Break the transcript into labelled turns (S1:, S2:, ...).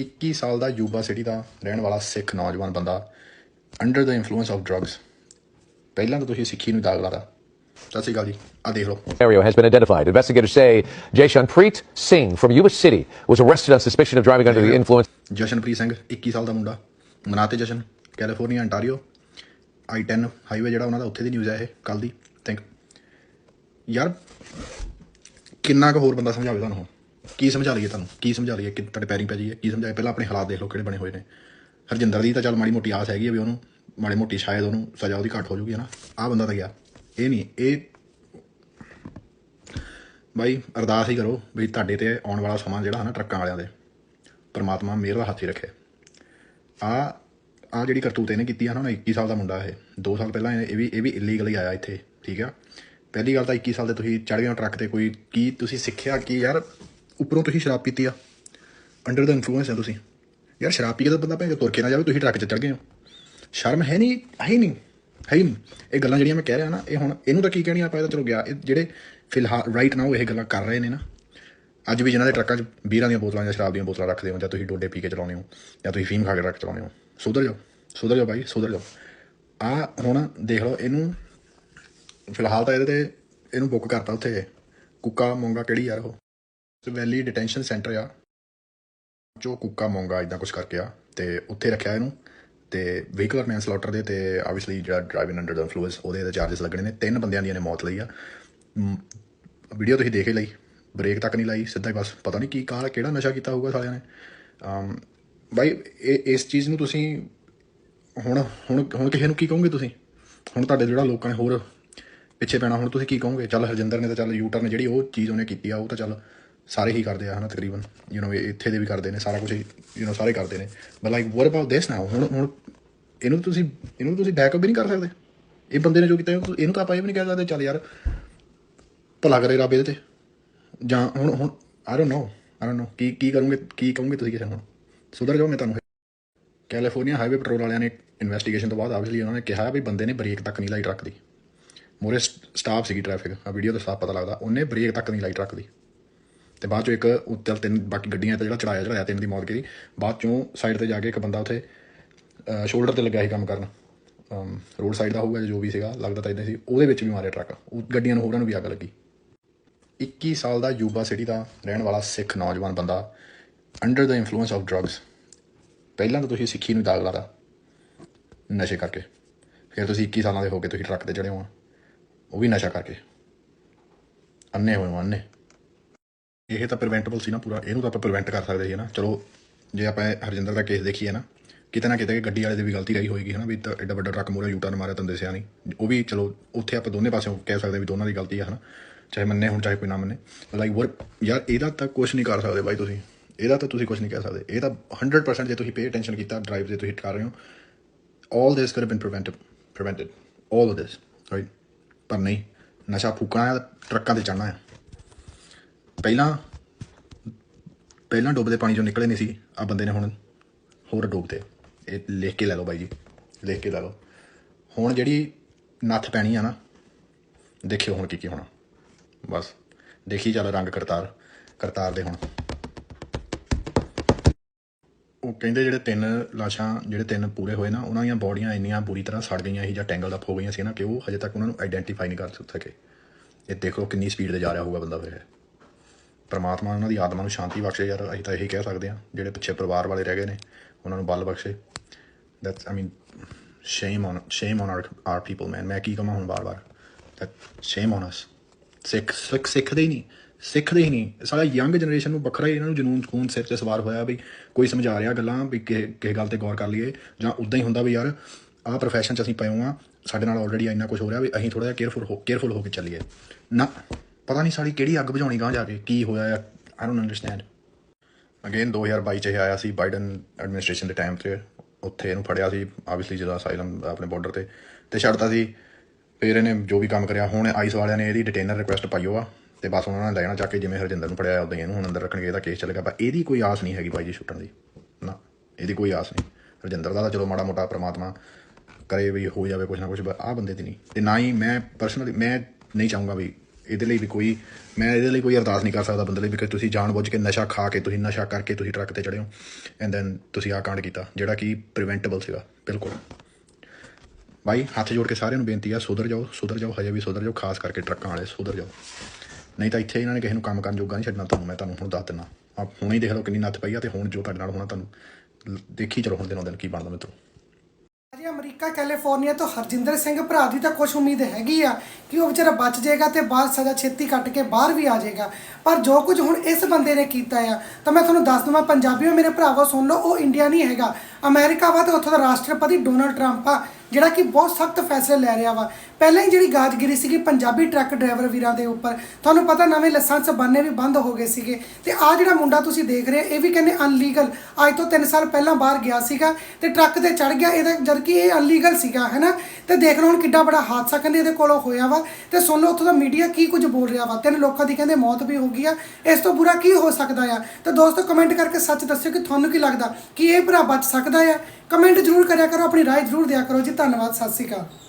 S1: 21 ਸਾਲ ਦਾ Yuba city ਦਾ ਰਹਿਣ ਵਾਲਾ ਸਿੱਖ ਨੌਜਵਾਨ ਬੰਦਾ under the influence of drugs ਪਹਿਲਾਂ ਤਾਂ ਤੁਸੀਂ ਸਿੱਖੀ ਨੂੰ ਦਾਗ ਲਾਦਾ ਸਤਿ ਸ਼੍ਰੀ ਅਕਾਲ ਜੀ ਆ ਦੇਖ ਲਓ।
S2: Scenario has been identified. Investigators say Jayshanpreet Singh from Yuba City was arrested on suspicion of driving under the influence.
S1: Jashanpreet Singh 21 ਸਾਲ ਦਾ ਮੁੰਡਾ। ਮਨਾਤੇ ਜਸ਼ਨ ਕੈਲੀਫੋਰਨੀਆ ਅੰਟਾਰੀਓ I10 ਹਾਈਵੇ ਜਿਹੜਾ ਉਹਨਾਂ ਦਾ ਉੱਥੇ ਦੀ ਨਿਊਜ਼ ਇਹ ਕੱਲ ਦੀ। ਥਿੰਕ ਯਾਰ ਕਿੰਨਾ ਕੁ ਹੋਰ ਬੰਦਾ ਸਮਝਾਵੇ ਤੁਹਾਨੂੰ ਕੀ ਸਮਝਾ ਲਈਏ ਤੁਹਾਨੂੰ? ਕੀ ਸਮਝਾ ਲਈਏ? ਕਿ ਤੁਹਾਡੇ ਪੈਰੀਂ ਪੈ ਜਾਈਏ? ਕੀ ਸਮਝਾਏ ਪਹਿਲਾਂ ਆਪਣੇ ਹਾਲਾਤ ਦੇਖ ਲਓ ਕਿਹੜੇ ਬਣੇ ਹੋਏ ਨੇ। ਹਰਜਿੰਦਰ ਦੀ ਤਾਂ ਚੱਲ ਮਾੜੀ ਮੋਟੀ ਆਸ ਹੈਗੀ ਆ ਵੀ ਉਹਨੂੰ, ਮਾੜੀ ਮੋਟੀ ਸ਼ਾਇਦ ਉਹਨੂੰ ਸਜ਼ਾ ਉਹਦੀ ਘੱਟ ਹੋ ਜੂਗੀ ਨਾ ਆਹ ਬੰਦਾ ਤਾਂ ਗਿਆ। ਇਹ ਨਹੀਂ, ਇਹ ਬਾਈ, ਅਰਦਾਸ ਹੀ ਕਰੋ ਵੀ ਤੁਹਾਡੇ ਤੇ ਆਉਣ ਵਾਲਾ ਸਮਾਂ ਜਿਹੜਾ ਹੈ ਨਾ ਟਰੱਕਾਂ ਵਾਲਿਆਂ ਦੇ, ਪਰਮਾਤਮਾ ਮਿਹਰ ਦਾ ਹੱਥ ਹੀ ਰੱਖੇ। ਆ ਆ ਜਿਹੜੀ ਕਰਤੂਤ ਇਹਨੇ ਕੀਤੀ ਆ ਨਾ 21 ਸਾਲ ਦਾ ਮੁੰਡਾ ਇਹ। 2 ਸਾਲ ਪਹਿਲਾਂ ਇਹ ਇਹ ਵੀ ਇਹ ਵੀ ਇਲੀਗਲੀ ਆਇਆ ਇੱਥੇ, ਠੀਕ ਆ? ਪਹਿਲੀ ਗੱਲ ਤਾਂ 21 ਸਾਲ ਦੇ ਤੁਸੀਂ ਚੜ ਗਏ ਹੋ ਟਰੱਕ ਤੇ, ਕੋਈ ਕੀ ਤੁਸੀਂ ਸਿੱਖਿਆ ਕੀ ਯਾਰ? ਉੱਪਰੋਂ ਤੁਸੀਂ ਸ਼ਰਾਬ ਪੀਤੀ ਆ। ਅੰਡਰ ਦਾ ਇਨਫਲੂਐਂਸ ਹੈ ਤੁਸੀਂ। ਯਾਰ ਸ਼ਰਾਬ ਪੀ ਕੇ ਤਾਂ ਬੰਦਾ ਭੈਣ ਚੋਦ ਤੁਰ ਕੇ ਨਾ ਜਾਵੇ, ਤੁਸੀਂ ਟਰੱਕ 'ਚ ਚੜ ਗਏ ਹੋ। ਸ਼ਰਮ ਹੈ ਨਹੀਂ, ਹੈ ਹੀ ਨਹੀਂ, ਹੈ ਹੀ ਨਹੀਂ। ਇਹ ਗੱਲਾਂ ਜਿਹੜੀਆਂ ਮੈਂ ਕਹਿ ਰਿਹਾ ਨਾ, ਇਹ ਹੁਣ ਇਹਨੂੰ ਤਾਂ ਕੀ ਕਹਿਣੀ ਆਪਾਂ ਇਹ ਤਾਂ ਚਲੋ ਗਿਆ। ਇਹ ਜਿਹੜੇ ਫਿਲਹਾਲ ਰਾਈਟ ਨਾਓ ਇਹ ਗੱਲਾਂ ਕਰ ਰਹੇ ਨੇ ਨਾ, ਅੱਜ ਵੀ ਜਿਨ੍ਹਾਂ ਦੇ ਟਰੱਕਾਂ 'ਚ ਬੀਰਾਂ ਦੀਆਂ ਬੋਤਲਾਂ ਜਾਂ ਸ਼ਰਾਬ ਦੀਆਂ ਬੋਤਲਾਂ ਰੱਖਦੇ ਹੋ, ਜਾਂ ਤੁਸੀਂ ਡੋਡੇ ਪੀ ਕੇ ਚਲਾਉਂਦੇ ਹੋ, ਜਾਂ ਤੁਸੀਂ ਫੀਮ ਖਾ ਕੇ ਟਰੱਕ ਚਲਾਉਂਦੇ ਹੋ, ਸੁਧਰ ਜਾਓ ਸੁਧਰ ਜਾਓ ਭਾਈ ਸੁਧਰ ਜਾਓ। ਆ ਹੁਣ ਦੇਖ ਲਓ, ਇਹਨੂੰ ਫਿਲਹਾਲ ਤਾਂ ਇਹਦੇ ਤੇ ਇਹਨੂੰ ਬੁੱਕ ਕਰਤਾ ਉੱਥੇ, ਕੁੱਕਾ ਮੋਂਗਾ ਕਿਹੜੀ ਯਾਰ ਉਹ? ਵੈਲੀ ਡਿਟੈਂਸ਼ਨ ਸੈਂਟਰ ਆ। ਜੋ ਕੁੱਕਾ ਮੋਂਗਾ ਇਦਾਂ ਕੁਝ ਕਰਕੇ ਆ, ਤੇ ਉੱਥੇ ਰੱਖਿਆ ਇਹਨੂੰ। ਤੇ ਵਹੀਕਲਰ ਮੈਨਸਲੌਟਰ ਦੇ, ਤੇ ਆਬਵੀਅਸਲੀ ਜਿਹੜਾ ਡਰਾਈਵਿੰਗ ਅੰਡਰ ਦ ਇਨਫਲੂਐਂਸ ਉਹਦੇ ਤੇ ਚਾਰजेस ਲੱਗਣੇ ਨੇ। ਤਿੰਨ ਬੰਦਿਆਂ ਦੀ ਇਹਨੇ ਮੌਤ ਲਈ ਆ। ਵੀਡੀਓ ਤੁਸੀਂ ਦੇਖ ਹੀ ਲਈ ਬ੍ਰੇਕ ਤੱਕ ਨਹੀਂ ਲਾਈ, ਸਿੱਧਾ ਹੀ ਬਸ ਪਤਾ ਨਹੀਂ ਕੀ ਕਾਲ, ਕਿਹੜਾ ਨਸ਼ਾ ਕੀਤਾ ਹੋਊਗਾ ਸਾਲਿਆਂ ਨੇ। ਅਮ, ਬਾਈ, ਇਹ, ਇਸ ਚੀਜ਼ ਨੂੰ ਤੁਸੀਂ ਹੁਣ ਹੁਣ ਹੁਣ ਕਿਸੇ ਨੂੰ ਕੀ ਕਹੋਗੇ ਤੁਸੀਂ? ਹੁਣ ਤੁਹਾਡੇ ਜਿਹੜਾ ਲੋਕਾਂ ਨੇ ਹੋਰ ਪਿੱਛੇ ਪੈਣਾ, ਹੁਣ ਤੁਸੀਂ ਕੀ ਕਹੋਗੇ? ਚੱਲ ਹਰਜਿੰਦਰ ਨੇ ਤਾਂ ਚੱਲ ਯੂ ਟਰਨ ਜਿਹੜੀ ਉਹ ਚੀਜ਼ ਉਹਨੇ ਕੀਤੀ ਆ, ਉਹ ਤਾਂ ਚੱਲ ਸਾਰੇ ਹੀ ਕਰਦੇ ਆ ਹਨਾ ਤਕਰੀਬਨ ਯੂ نو ਇੱਥੇ ਦੇ ਵੀ ਕਰਦੇ ਨੇ ਸਾਰਾ ਕੁਝ ਯੂ نو ਸਾਰੇ ਕਰਦੇ ਨੇ but like what about this now ਹੁਣ ਹੁਣ ਇਹਨੂੰ ਤੁਸੀਂ ਇਹਨੂੰ ਤੁਸੀਂ ਬੈਕਅਪ ਵੀ ਨਹੀਂ ਕਰ ਸਕਦੇ ਇਹ ਬੰਦੇ ਨੇ ਜੋ ਕੀਤਾ ਇਹਨੂੰ ਇਹਨੂੰ ਤਾਂ ਆਪਾਂ ਇਹ ਵੀ ਨਹੀਂ ਕਹਿ ਸਕਦੇ ਚੱਲ ਯਾਰ ਭਲਾ ਕਰੇ ਰੱਬ ਇਹਦੇ ਤੇ ਜਾਂ ਹੁਣ ਹੁਣ I don't know I don't know ਕੀ ਕੀ ਕਰੋਗੇ ਕੀ ਕਹੋਗੇ ਤੁਸੀਂ ਕਿਸੇ ਨੂੰ ਸੁਧਰ ਜਾਓ ਮੈਂ ਤੁਹਾਨੂੰ ਕੈਲੀਫੋਰਨੀਆ ਹਾਈਵੇ ਪੈਟਰੋਲ ਵਾਲਿਆਂ ਨੇ ਇਨਵੈਸਟੀਗੇਸ਼ਨ ਤੋਂ ਬਾਅਦ ਆਬਵੀਅਸਲੀ ਉਹਨਾਂ ਨੇ ਕਿਹਾ ਵੀ ਬੰਦੇ ਨੇ ਬ੍ਰੇਕ ਤੱਕ ਨਹੀਂ ਲਾਈ ਟਰੱਕ ਦੀ ਮੋਰੇ ਸਟਾਪ ਸੀਗੀ ਟ੍ਰੈਫਿਕ ਆ ਵੀਡੀਓ ਤੋਂ ਸਾਫ ਪਤਾ ਲੱਗਦਾ ਉਹਨੇ ਬ੍ਰੇਕ ਤੱਕ ਨਹੀਂ ਲਾਈ ਟਰੱਕ ਦੀ ਤੇ ਬਾਅਦ ਚੋਂ ਇੱਕ ਉੱਤੇ ਤਿੰਨ ਬਾਕੀ ਗੱਡੀਆਂ ਤੇ ਜਿਹੜਾ ਚੜਾਇਆ ਚੜਾਇਆ ਤਿੰਨ ਦੀ ਮੌਤ ਕੀਤੀ। ਬਾਅਦ ਚੋਂ ਸਾਈਡ ਤੇ ਜਾ ਕੇ ਇੱਕ ਬੰਦਾ ਉੱਥੇ ਸ਼ੋਲਡਰ ਤੇ ਲੱਗਿਆ ਸੀ ਕੰਮ ਕਰਨ। ਰੋਡ ਸਾਈਡ ਦਾ ਹੋਊਗਾ ਜੋ ਵੀ ਸੀਗਾ, ਲੱਗਦਾ ਤਾਂ ਇਦਾਂ ਸੀ। ਉਹਦੇ ਵਿੱਚ ਵੀ ਮਾਰਿਆ ਟਰੱਕ। ਉਹ ਗੱਡੀਆਂ ਨੂੰ ਹੋਰਾਂ ਨੂੰ ਵੀ ਅੱਗ ਲੱਗੀ। 21 ਸਾਲ ਦਾ ਯੂਬਾ ਸਿਟੀ ਦਾ ਰਹਿਣ ਵਾਲਾ ਸਿੱਖ ਨੌਜਵਾਨ ਬੰਦਾ under the influence of drugs ਪਹਿਲਾਂ ਤਾਂ ਤੁਸੀਂ ਸਿੱਖੀ ਨੂੰ ਦਾਗ ਲਾਦਾ ਨਸ਼ੇ ਕਰਕੇ। ਫਿਰ ਤੁਸੀਂ 21 ਸਾਲਾਂ ਦੇ ਹੋ ਕੇ ਤੁਸੀਂ ਟਰੱਕ ਤੇ ਚੜੇ ਹੋ। ਉਹ ਵੀ ਨਸ਼ਾ ਕਰਕੇ। ਅੰਨੇ ਹੋਏ ਹੋ ਅੰਨੇ ਇਹ ਤਾਂ ਪ੍ਰੀਵੈਂਟੇਬਲ ਸੀ ਨਾ ਪੂਰਾ, ਇਹਨੂੰ ਤਾਂ ਆਪਾਂ ਪ੍ਰੀਵੈਂਟ ਕਰ ਸਕਦੇ ਸੀ ਨਾ ਚਲੋ, ਜੇ ਆਪਾਂ ਹਰਜਿੰਦਰ ਦਾ ਕੇਸ ਦੇਖੀਏ ਨਾ, ਕਿਤੇ ਨਾ ਕਿਤੇ ਗੱਡੀ ਵਾਲੇ ਦੀ ਵੀ ਗਲਤੀ ਰਹੀ ਹੋਏਗੀ ਹਨਾ, ਵੀ ਤਾਂ ਐਡਾ ਵੱਡਾ ਟਰੱਕ ਮੂਹਰੇ ਯੂਟਰਨ ਮਾਰਿਆ ਤੰਦੇ ਸਿਆ ਨਹੀਂ ਉਹ ਵੀ ਚਲੋ, ਉੱਥੇ ਆਪਾਂ ਦੋਨੇ ਪਾਸਿਓਂ ਕਹਿ ਸਕਦੇ ਵੀ ਦੋਨਾਂ ਦੀ ਗਲਤੀ ਆ ਹਨਾ। ਚਾਹੇ ਮੰਨੇ ਹੁਣ, ਚਾਹੇ ਕੋਈ ਨਾ ਮੰਨੇ। ਲਾਈਕ ਵਰ ਯਾਰ, ਇਹਦਾ ਤਾਂ ਕੁਝ ਨਹੀਂ ਕਰ ਸਕਦੇ ਬਾਈ ਤੁਸੀਂ। ਇਹਦਾ ਤਾਂ ਤੁਸੀਂ ਕੁਝ ਨਹੀਂ ਕਹਿ ਸਕਦੇ। ਇਹ ਤਾਂ 100% ਜੇ ਤੁਸੀਂ ਪੇ ਅਟੈਂਸ਼ਨ ਕੀਤਾ ਡਰਾਈਵ ਜੇ ਤੁਸੀਂ ਕਰ ਰਹੇ ਹੋ, all this could have been prevented prevented, all of this, right? ਪਰ ਨਹੀਂ, ਨਸ਼ਾ ਫੂਕਣਾ ਹੈ, ਟਰੱਕਾਂ ਤੇ ਚੜਨਾ ਹੈ। ਪਹਿਲਾਂ ਪਹਿਲਾਂ ਡੁੱਬਦੇ ਪਾਣੀ ਚੋਂ ਨਿਕਲੇ ਨਹੀਂ ਸੀ ਆ ਬੰਦੇ ਨੇ ਹੁਣ ਹੋਰ ਡੁੱਬਦੇ ਇਹ ਲਿਖ ਕੇ ਲੈ ਲਓ ਬਾਈ ਜੀ, ਲਿਖ ਕੇ ਲੈ ਲਓ। ਹੁਣ ਜਿਹੜੀ ਨੱਥ ਪੈਣੀ ਆ ਨਾ, ਦੇਖਿਓ ਹੁਣ ਕੀ ਕੀ ਹੋਣਾ। ਬਸ, ਦੇਖੀ ਚੱਲ ਰੰਗ ਕਰਤਾਰ ਕਰਤਾਰ ਦੇ ਹੁਣ। ਉਹ ਕਹਿੰਦੇ ਜਿਹੜੇ ਤਿੰਨ ਲਾਸ਼ਾਂ, ਜਿਹੜੇ ਤਿੰਨ ਪੂਰੇ ਹੋਏ ਨਾ, ਉਹਨਾਂ ਦੀਆਂ ਬੋਡੀਆਂ ਇੰਨੀਆਂ ਬੁਰੀ ਤਰ੍ਹਾਂ ਸੜ ਗਈਆਂ ਸੀ ਜਾਂ ਟੈਂਗਲ ਅਪ ਹੋ ਗਈਆਂ ਸੀ ਨਾ ਕਿ ਉਹ ਹਜੇ ਤੱਕ ਉਹਨਾਂ ਨੂੰ ਆਈਡੈਂਟੀਫਾਈ ਨਹੀਂ ਕਰ ਸਕੇ। ਇਹ ਦੇਖੋ ਕਿੰਨੀ ਸਪੀਡ ਤੇ ਜਾ ਰਿਹਾ ਹੋਊਗਾ ਬੰਦਾ ਫਿਰ। ਪਰਮਾਤਮਾ ਉਹਨਾਂ ਦੀ ਆਤਮਾ ਨੂੰ ਸ਼ਾਂਤੀ ਬਖਸ਼ੇ ਯਾਰ, ਅਸੀਂ ਤਾਂ ਇਹੀ ਕਹਿ ਸਕਦੇ ਹਾਂ, ਜਿਹੜੇ ਪਿੱਛੇ ਪਰਿਵਾਰ ਵਾਲੇ ਰਹਿ ਗਏ ਨੇ, ਉਹਨਾਂ ਨੂੰ ਬਲ ਬਖਸ਼ੇ। That's I mean shame on shame on our our people man ਮੈਂ ਕੀ ਕਹਾਂ ਹੁਣ ਬਾਰ-ਬਾਰ ਦੈਟ ਸ਼ੇਮ ਔਨ ਅਸ ਸਿੱਖ ਸਿੱਖ, ਸਿੱਖਦੇ ਹੀ ਨਹੀਂ, ਸਿੱਖਦੇ ਹੀ ਨਹੀਂ। ਸਾਡਾ ਯੰਗ ਜਨਰੇਸ਼ਨ ਨੂੰ ਵੱਖਰਾ ਹੀ ਇਹਨਾਂ ਨੂੰ ਜਨੂਨ ਖੂਨ ਸਿਰ ਤੇ ਸਵਾਰ ਹੋਇਆ ਵੀ ਕੋਈ ਸਮਝਾ ਰਿਹਾ ਗੱਲਾਂ ਵੀ ਕਿਸੇ ਕਿਸੇ ਗੱਲ ਤੇ ਗੌਰ ਕਰ ਲਈਏ, ਜਾਂ ਉਦਾਂ ਹੀ ਹੁੰਦਾ ਵੀ ਯਾਰ, ਆਹ ਪ੍ਰੋਫੈਸ਼ਨ 'ਚ ਅਸੀਂ ਪਏ ਹੋਏ ਸਾਡੇ ਨਾਲ ਆਲਰੇਡੀ ਇੰਨਾ ਕੁਝ ਹੋ ਰਿਹਾ ਵੀ ਅਸੀਂ ਥੋੜਾ ਜਿਹਾ ਕੇਅਰਫੁਲ ਹੋ ਕੇਅਰਫੁਲ ਹੋ ਕੇ ਚੱਲੀਏ। ਨਾ। ਪਤਾ ਨਹੀਂ ਸਾਡੀ ਕਿਹੜੀ ਅੱਗ ਬੁਝਾਉਣੀ ਗਾਂ ਜਾ ਕੇ, ਕੀ ਹੋਇਆ ਆ ਆਈ ਡੋਨਟ ਅੰਡਰਸਟੈਂਡ ਅਗੇਨ 2022 ਚ ਇਹ ਆਇਆ ਸੀ ਬਾਈਡਨ ਐਡਮਿਨਿਸਟ੍ਰੇਸ਼ਨ ਦੇ ਟਾਈਮ ਤੇ, ਉੱਥੇ ਇਹਨੂੰ ਫੜਿਆ ਸੀ ਆਬਵੀਅਸਲੀ ਜਦੋਂ ਅਸਾਈਲਮ ਆਪਣੇ ਬਾਰਡਰ ਤੇ ਤੇ ਛੱਡਤਾ ਸੀ। ਫਿਰ ਇਹਨੇ ਜੋ ਵੀ ਕੰਮ ਕਰਿਆ, ਹੁਣ ਆਈਸ ਵਾਲਿਆਂ ਨੇ ਇਹਦੀ ਡਿਟੇਨਰ ਰਿਕੁਐਸਟ ਪਾਈ ਹੋਆ, ਤੇ ਬਸ ਉਹਨਾਂ ਨੇ ਲੈਣਾ ਚੱਕ ਕੇ, ਜਿਵੇਂ ਹਰਜਿੰਦਰ ਨੂੰ ਫੜਿਆ ਉਦਾਂ ਇਹਨੂੰ ਹੁਣ ਅੰਦਰ ਰੱਖਣਗੇ, ਇਹਦਾ ਕੇਸ ਚੱਲੇਗਾ ਪਰ ਇਹਦੀ ਕੋਈ ਆਸ ਨਹੀਂ ਹੈਗੀ ਭਾਈ ਜੀ ਛੁੱਟਣ ਦੀ, ਨਾ, ਇਹਦੀ ਕੋਈ ਆਸ ਨਹੀਂ। ਹਰਜਿੰਦਰ ਦਾ ਤਾਂ ਚਲੋ ਮਾੜਾ ਮੋਟਾ ਪ੍ਰਮਾਤਮਾ ਕਰੇ ਵੀ ਹੋ ਜਾਵੇ ਕੁਝ ਨਾ ਕੁਝ ਆ ਬੰਦੇ ਦੀ ਨਹੀਂ। ਤੇ ਨਾ ਹੀ ਮੈਂ ਪਰਸਨਲੀ ਮੈਂ ਨਹੀਂ ਚਾਹੂੰਗਾ ਵੀ ਇਹਦੇ ਲਈ ਵੀ ਕੋਈ, ਮੈਂ ਇਹਦੇ ਲਈ ਕੋਈ ਅਰਦਾਸ ਨਹੀਂ ਕਰ ਸਕਦਾ ਬੰਦੇ ਲਈ ਵੀ ਕਿ ਤੁਸੀਂ ਜਾਣਬੁੱਝ ਕੇ ਨਸ਼ਾ ਖਾ ਕੇ, ਤੁਸੀਂ ਨਸ਼ਾ ਕਰਕੇ ਤੁਸੀਂ ਟਰੱਕ ਤੇ ਚੜ੍ਹੇ ਹੋ। ਐਂਡ ਦੈਨ ਤੁਸੀਂ ਆ ਕਾਂਡ ਕੀਤਾ, ਜਿਹੜਾ ਕਿ ਪ੍ਰੀਵੈਂਟੇਬਲ ਸੀਗਾ, ਬਿਲਕੁਲ। ਭਾਈ ਹੱਥ ਜੋੜ ਕੇ ਸਾਰਿਆਂ ਨੂੰ ਬੇਨਤੀ ਆ, ਸੁਧਰ ਜਾਓ ਸੁਧਰ ਜਾਓ, ਹਜੇ ਵੀ ਸੁਧਰ ਜਾਓ, ਖਾਸ ਕਰਕੇ ਟਰੱਕਾਂ ਵਾਲੇ, ਸੁਧਰ ਜਾਓ। ਨਹੀਂ ਤਾਂ ਇੱਥੇ ਇਹਨਾਂ ਨੇ ਕਿਸੇ ਨੂੰ ਕੰਮ ਕਰਨ ਜੋਗਾ ਨਹੀਂ ਛੱਡਣਾ ਤੁਹਾਨੂੰ, ਮੈਂ ਤੁਹਾਨੂੰ ਹੁਣ ਦੱਸ ਦਿੰਦਾ। ਆਪ ਹੁਣੇ ਹੀ ਦੇਖ ਲਓ ਕਿੰਨੀ ਨੱਥ ਪਈ ਆ ਤੇ ਹੁਣ ਜੋ ਤੁਹਾਡੇ ਨਾਲ ਹੋਣਾ ਤੁਹਾਨੂੰ ਲ- ਦੇਖੀ ਚਲੋ ਹੁਣ ਦਿਨੋਂ ਦਿਨ ਕੀ ਬਣਦਾ ਮਿੱਤਰੋ।
S3: ਜੀ ਅਮਰੀਕਾ, ਕੈਲੀਫੋਰਨੀਆ ਤੋਂ ਹਰਜਿੰਦਰ ਸਿੰਘ ਭਰਾ ਦੀ ਤਾਂ ਕੁਝ ਉਮੀਦ ਹੈਗੀ ਆ ਕਿ ਉਹ ਵਿਚਾਰਾ ਬਚ ਜਾਏਗਾ ਤੇ ਬਾਅਦ ਸਜ਼ਾ ਛੇਤੀ ਕੱਟ ਕੇ ਬਾਹਰ ਵੀ ਆ ਜਾਏਗਾ। ਪਰ ਜੋ ਕੁਝ ਹੁਣ ਇਸ ਬੰਦੇ ਨੇ ਕੀਤਾ ਆ, ਤਾਂ ਮੈਂ ਤੁਹਾਨੂੰ ਦੱਸ ਦਵਾਂ, ਪੰਜਾਬੀਓ ਮੇਰੇ ਭਰਾਵੋ ਸੁਣ ਲਓ, ਉਹ ਇੰਡੀਆ ਨਹੀਂ ਹੈਗਾ। ਅਮਰੀਕਾ ਵਾ ਤੇ ਉੱਥੋਂ ਦਾ ਰਾਸ਼ਟਰਪਤੀ ਡੋਨਲਡ ਟਰੰਪ ਆ, ਜਿਹੜਾ ਕਿ ਬਹੁਤ ਸਖਤ ਫੈਸਲੇ ਲੈ ਰਿਹਾ ਵਾ। ਪਹਿਲਾਂ ਹੀ ਜਿਹੜੀ ਗਾਜਗਿਰੀ ਸੀਗੀ ਪੰਜਾਬੀ ਟਰੱਕ ਡਰਾਈਵਰ ਵੀਰਾਂ ਦੇ ਉੱਪਰ, ਤੁਹਾਨੂੰ ਪਤਾ ਨਵੇਂ ਲਾਇਸੈਂਸ ਬਣਨੇ ਵੀ ਬੰਦ ਹੋ ਗਏ ਸੀਗੇ। ਤੇ ਆ ਜਿਹੜਾ ਮੁੰਡਾ ਤੁਸੀਂ ਦੇਖ ਰਹੇ ਇਹ ਵੀ ਕਹਿੰਦੇ ਅਨਲੀਗਲ ਅੱਜ ਤੋਂ 3 ਸਾਲ ਪਹਿਲਾਂ ਬਾਹਰ ਗਿਆ ਸੀਗਾ ਤੇ ਟਰੱਕ ਤੇ ਚੜ ਗਿਆ, ਇਹਦਾ ਜਦਕਿ ਇਹ ਅਨਲੀਗਲ ਸੀਗਾ, ਹੈਨਾ? ਤੇ ਦੇਖ ਲਓ ਹੁਣ ਕਿੱਡਾ ਬੜਾ ਹਾਦਸਾ ਕਹਿੰਦੇ ਇਹਦੇ ਕੋਲੋਂ ਹੋਇਆ ਵਾ। ਤੇ ਸੁਣ ਲਓ ਉੱਥੋਂ ਦਾ ਮੀਡੀਆ ਕੀ ਕੁਝ ਬੋਲ ਰਿਹਾ ਵਾ। ਤਿੰਨ ਲੋਕਾਂ ਦੀ ਕਹਿੰਦੇ ਮੌਤ ਵੀ ਹੋ ਗਈ ਆ। ਇਸ ਤੋਂ ਬੁਰਾ ਕੀ ਹੋ ਸਕਦਾ ਆ? ਤੇ ਦੋਸਤੋ ਕਮੈਂਟ ਕਰਕੇ ਸੱਚ ਦੱਸਿਓ ਕਿ ਤੁਹਾਨੂੰ ਕੀ ਲੱਗਦਾ? ਕਿ ਇਹ ਭਰਾ ਬਚ ਸਕਦਾ ਆ? ਕਮੈਂਟ ਜ਼ਰੂਰ ਕਰਿਆ ਕਰੋ, ਆਪਣੀ ਰਾਏ ਜ਼ਰੂਰ ਦਿਆ ਕਰੋ ਜੀ। ਧੰਨਵਾਦ, ਸਤਿ ਸ਼੍ਰੀ ਅਕਾਲ।